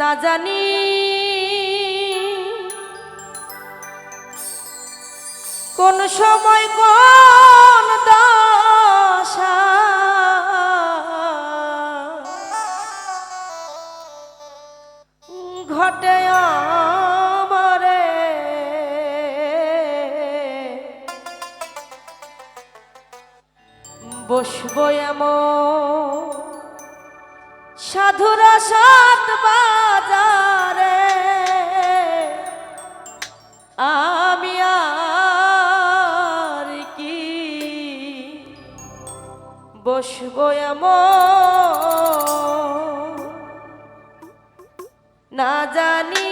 না জানি। কোন সময় কোন দশা ঘটে আমারে। বসবো এমন সাধুরা সাত বাজারে। আমি আর কি বসবো এমন? না জানি